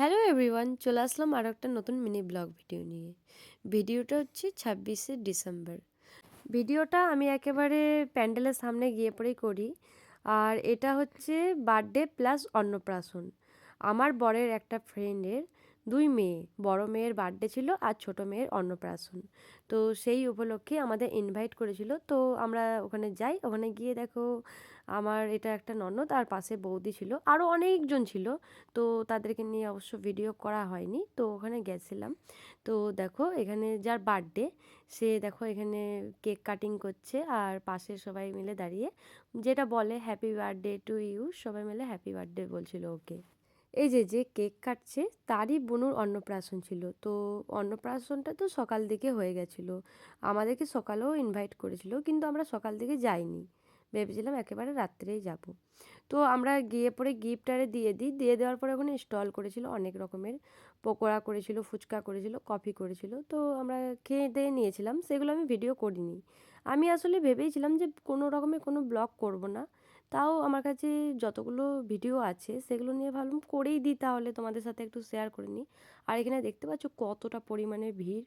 Hello everyone, চলে আসলাম আরও একটা নতুন মিনি ব্লগ ভিডিও নিয়ে। ভিডিওটা হচ্ছে ছাব্বিশে ডিসেম্বর। ভিডিওটা আমি একেবারে প্যান্ডেলের সামনে গিয়ে পরেই করি। আর এটা হচ্ছে বার্থডে প্লাস অন্নপ্রাশন। আমার বরের একটা ফ্রেন্ডের দুই মেয়ে, বড় মেয়ের বার্থডে ছিল আর ছোট মেয়ের অন্নপ্রাশন। তো সেই উপলক্ষে আমাদের ইনভাইট করেছিল। তো আমরা ওখানে যাই, ওখানে গিয়ে দেখো আমার এটা একটা ননদ আর পাশে বৌদি ছিল। আরও অনেকজন ছিল। তো তাদেরকে নিয়ে অবশ্য ভিডিও করা হয়নি। তো ওখানে গেছিলাম। তো দেখো এখানে যার বার্থডে সে দেখো এখানে কেক কাটিং করছে আর পাশে সবাই মিলে দাঁড়িয়ে যেটা বলে হ্যাপি বার্থডে টু ইউ সবাই মিলে হ্যাপি বার্থডে বলছিল ওকে। এই যে যে কেক কাটছে তারই বোনুর অন্নপ্রাশন ছিল। তো অন্নপ্রাশনটা তো সকাল দিকে হয়ে গেছিল। আমাদেরকে সকালেও ইনভাইট করেছিল, কিন্তু আমরা সকাল দিকে যাইনি। ভেবেছিলাম একেবারে রাত্রেই যাব। তো আমরা গিয়ে পরে গিফট আরে দিয়ে দিই। দিয়ে দেওয়ার পরে ওখানে স্টল করেছিল, অনেক রকমের। পকোড়া করেছিল, ফুচকা করেছিল কফি করেছিল। তো আমরা খেয়ে দিয়ে নিয়েছিলাম। সেগুলো আমি ভিডিও করিনি। আমি আসলে ভেবেইছিলাম যে কোনো রকমের কোনো ব্লগ করব না। তাও আমার কাছে যতগুলো ভিডিও আছে সেগুলো নিয়ে ভাবলাম করেই দিই তাহলে তোমাদের সাথে একটু শেয়ার করে নিই। আর এখানে দেখতে পাচ্ছ কতটা পরিমাণে ভিড়।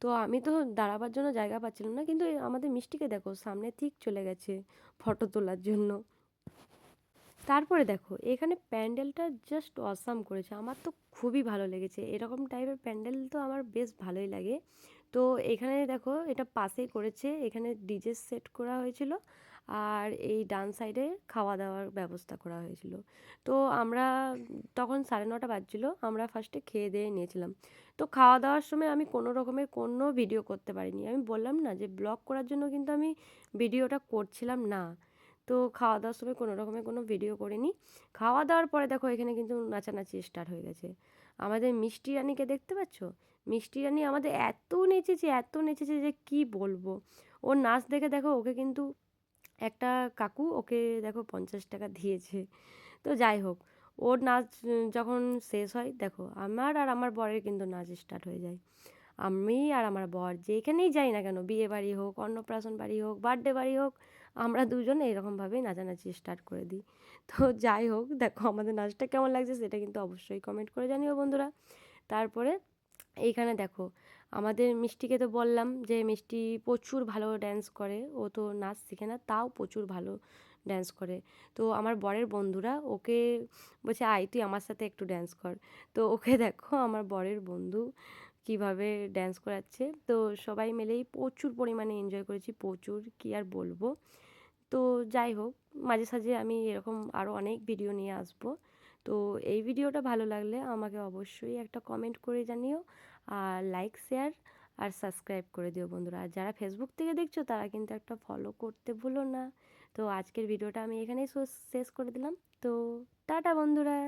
তো আমি তো দাঁড়াবার জন্য জায়গা পাচ্ছিলাম না, কিন্তু আমাদের মিষ্টিকে দেখো সামনে ঠিক চলে গেছে ফটো তোলার জন্য। তারপরে দেখো এখানে প্যান্ডেলটা জাস্ট অসাম করেছে, আমার তো খুবই ভালো লেগেছে। এরকম টাইপের প্যান্ডেল তো আমার বেশ ভালোই লাগে। তো এখানে দেখো এটা পাশেই করেছে। এখানে ডিজে সেট করা হয়েছিল আর এই ডান সাইডে খাওয়া দাওয়ার ব্যবস্থা করা হয়েছিল। তো আমরা তখন সাড়ে নটা বাজছিলো, আমরা ফার্স্টে খেয়ে দিয়ে নিয়েছিলাম। তো খাওয়া দাওয়ার সময় আমি কোনো রকমের কোনো ভিডিও করতে পারিনি। আমি বললাম না যে ব্লগ করার জন্য কিন্তু আমি ভিডিওটা করছিলাম না। তো খাওয়া দাওয়ার সময় কোনো রকমের কোনো ভিডিও করিনি। খাওয়া দাওয়ার পরে দেখো এখানে কিন্তু নাচানাচি স্টার্ট হয়ে গেছে। আমাদের মিষ্টি রানীকে দেখতে পাচ্ছ? মিষ্টি রানী আমাদের এত নেচেছে এত নেচেছে যে কি বলব? ওর নাচ দেখে দেখো, ওকে কিন্তু একটা কাকু ওকে দেখো পঞ্চাশ টাকা দিয়েছে। তো যাই হোক, ওর নাচ যখন শেষ হয়, দেখো আমার আর আমার বরের কিন্তু নাচ স্টার্ট হয়ে যায়। আমি আর আমার বর যেখানেই যাই না কেন, বিয়ে বাড়ি হোক, অন্নপ্রাশন বাড়ি হোক বার্থডে বাড়ি হোক আমরা দুজন এরকমভাবেই নাচানাচি স্টার্ট করে দিই। তো যাই হোক, দেখো আমাদের নাচটা কেমন লাগছে সেটা কিন্তু অবশ্যই কমেন্ট করে জানিও বন্ধুরা। তারপরে এইখানে দেখো, আমাদের মিষ্টিকে তো বললাম যে মিষ্টি প্রচুর ভালো ড্যান্স করে, ও তো নাচ শিখে না, তাও প্রচুর ভালো ড্যান্স করে। তো আমার বরের বন্ধুরা ওকে বলছে, আয় তুই আমার সাথে একটু ড্যান্স কর। তো ওকে দেখো, আমার বরের বন্ধু কীভাবে ড্যান্স করাচ্ছে। তো সবাই মিলেই প্রচুর পরিমাণে এনজয় করেছি, প্রচুর কী আর বলব। তো যাই হোক, মাঝে সাঝে আমি এরকম আরও অনেক ভিডিও নিয়ে আসব। তো এই ভিডিওটা ভালো লাগলে আমাকে অবশ্যই একটা কমেন্ট করে জানিও, আর লাইক শেয়ার আর সাবস্ক্রাইব করে দিও বন্ধুরা। আর যারা ফেসবুক থেকে দেখছ, তারা কিন্তু একটা ফলো করতে ভুলো না। তো আজকের ভিডিওটা আমি এখানেই শেষ করে দিলাম। তো টাটা বন্ধুরা।